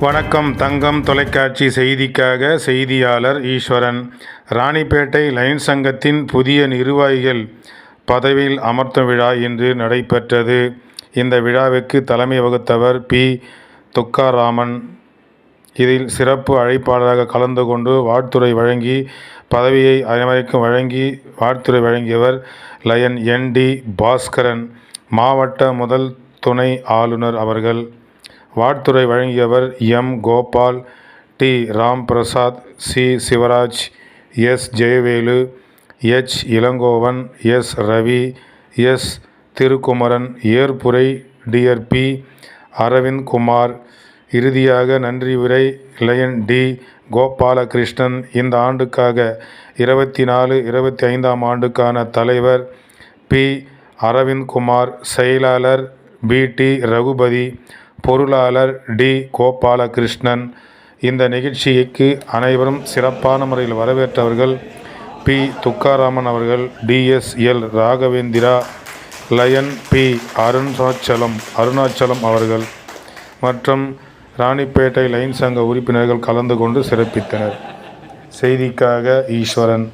வணக்கம் தங்கம் தொலைக்காட்சி செய்திக்காக செய்தியாளர் ஈஸ்வரன். ராணிப்பேட்டை லைன் சங்கத்தின் புதிய நிர்வாகிகள் பதவியில் அமர்த்தும் விழா இன்று நடைபெற்றது. இந்த விழாவிற்கு தலைமை வகுத்தவர் பி. துக்காராமன். இதில் சிறப்பு அழைப்பாளராக கலந்து கொண்டு வாழ்த்துரை வழங்கி பதவியை அனைவருக்கும் வழங்கி வாழ்த்துறை வழங்கியவர் லயன் என். டி. பாஸ்கரன் மாவட்ட முதல் துணை ஆளுநர் அவர்கள். வாழ்த்துறை வழங்கியவர் M. Gopal T. Ram Prasad C. Sivaraj S. Jayavelu H. Ilangovan S. Ravi S. Thirukumaran ஏற்புரை TRP Aravind Kumar. இறுதியாக நன்றி உரை லயன் டி. கோபாலகிருஷ்ணன். இந்த ஆண்டுக்காக இருபத்தி நாலு இருபத்தி ஐந்தாம் ஆண்டுக்கான தலைவர் பி. அரவிந்த் குமார் செயலாளர் பி. டி. ரகுபதி பொருளாளர் டி. கோபாலகிருஷ்ணன். இந்த நிகழ்ச்சிக்கு அனைவரும் சிறப்பான முறையில் வரவேற்றவர்கள் பி. துக்காராமன் அவர்கள் TSL Raghavendra lion P. Arunachalam Arunachalam அவர்கள் மற்றும் ராணிப்பேட்டை லைன் சங்க உறுப்பினர்கள் கலந்து கொண்டு சிறப்பித்தனர். செய்திக்காக ஈஸ்வரன்.